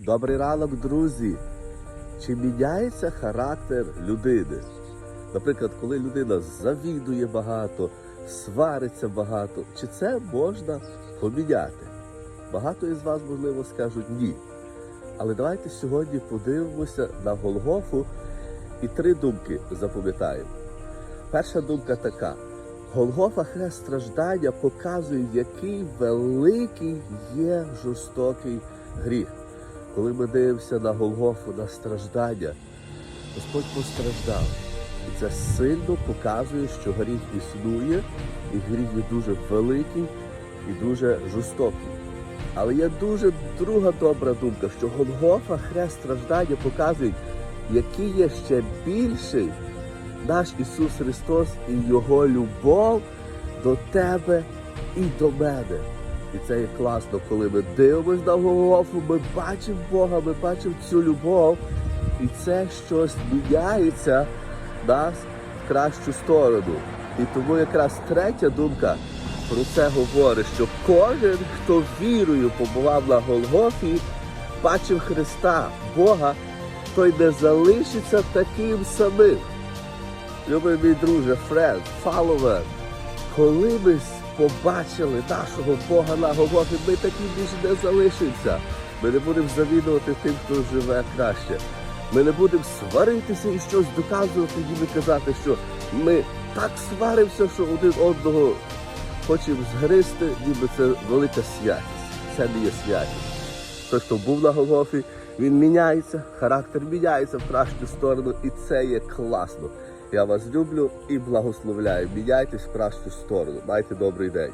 Добрий ранок, друзі. Чи міняється характер людини? Наприклад, коли людина завідує багато, свариться багато, чи це можна поміняти? Багато із вас, можливо, скажуть ні. Але давайте сьогодні подивимося на Голгофу і три думки запам'ятаємо. Перша думка така: Голгофа хрест страждання показує, який великий є жорстокий гріх. Коли ми дивимося на Голгофу, на страждання, Господь постраждав. І це сильно показує, що гріх існує, і гріх є дуже великий і дуже жорстокий. Але є дуже друга добра думка, що Голгофа, хрест страждання показує, який є ще більший наш Ісус Христос і Його любов до тебе і до мене. І це є класно, коли ми дивимося на Голгофу, ми бачимо Бога, ми бачимо цю любов, і це щось міняється нас в кращу сторону. І тому якраз третя думка про це говорить, що кожен, хто вірою побував на Голгофі, бачив Христа, Бога, той не залишиться таким самим. Любий мій друже, френд, фаловер, коли ми побачили нашого Бога на Голгофі, ми такі більше не залишимося. Ми не будемо завідувати тим, хто живе краще. Ми не будемо сваритися і щось доказувати, ніби казати, що ми так сваримося, що один одного хочемо згристи, ніби це велика святість. Це не є святість. Той, хто був на Голгофі, він міняється, характер міняється в кращу сторону, і це є класно. Я вас люблю і благословляю. Міняйтесь в кращу сторону. Майте добрий день.